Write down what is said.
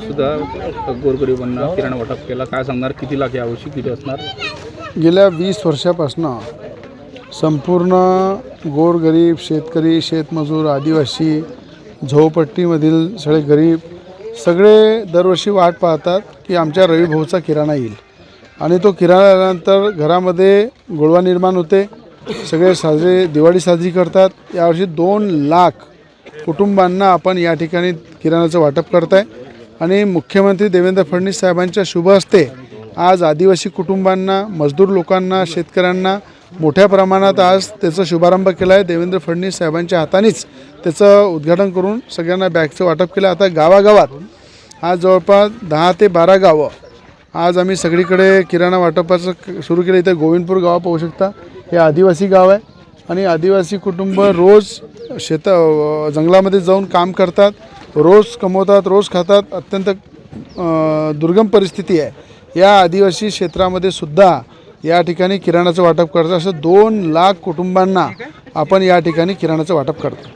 सुद्धा गोरगरिबांना किराणा वाटप केला. काय सांगणार? किती लाख यावर्षी किती असणार? गेल्या वीस वर्षापासनं संपूर्ण गोरगरीब शेतकरी शेतमजूर आदिवासी झोपट्टीमधील सगळे गरीब सगळे दरवर्षी वाट पाहतात की आमच्या रविभाऊचा किराणा येईल. आणि तो किराणा आल्यानंतर घरामध्ये गोळवा निर्माण होते. सगळे साजरे दिवाळी साजरी करतात. यावर्षी दोन लाख कुटुंबांना आपण या ठिकाणी किराणाचं वाटप करताय. आणि मुख्यमंत्री देवेंद्र फडणवीस साहेबांच्या शुभ हस्ते आज आदिवासी कुटुंबांना मजदूर लोकांना शेतकऱ्यांना मोठ्या प्रमाणात आज त्याचा शुभारंभ केला आहे देवेंद्र फडणवीस साहेबांच्या हातानेच त्याचं उद्घाटन करून सगळ्यांना बॅगचं वाटप केलं. आता गावागावात आज जवळपास दहा ते बारा गावं आज आम्ही सगळीकडे किराणा वाटपाचं सुरू केलं. इथे गोविंदपूर गाव पाहू शकता. हे आदिवासी गाव आहे आणि आदिवासी कुटुंब रोज शेत जंगलामध्ये जाऊन काम करतात. रोज कमवतात रोज खातात अत्यंत दुर्गम परिस्थिती आहे. या आदिवासी क्षेत्रामध्ये सुद्धा या ठिकाणी किराणाचं वाटप करतात. असं दोन लाख कुटुंबांना आपण या ठिकाणी किराणाचं वाटप करतो.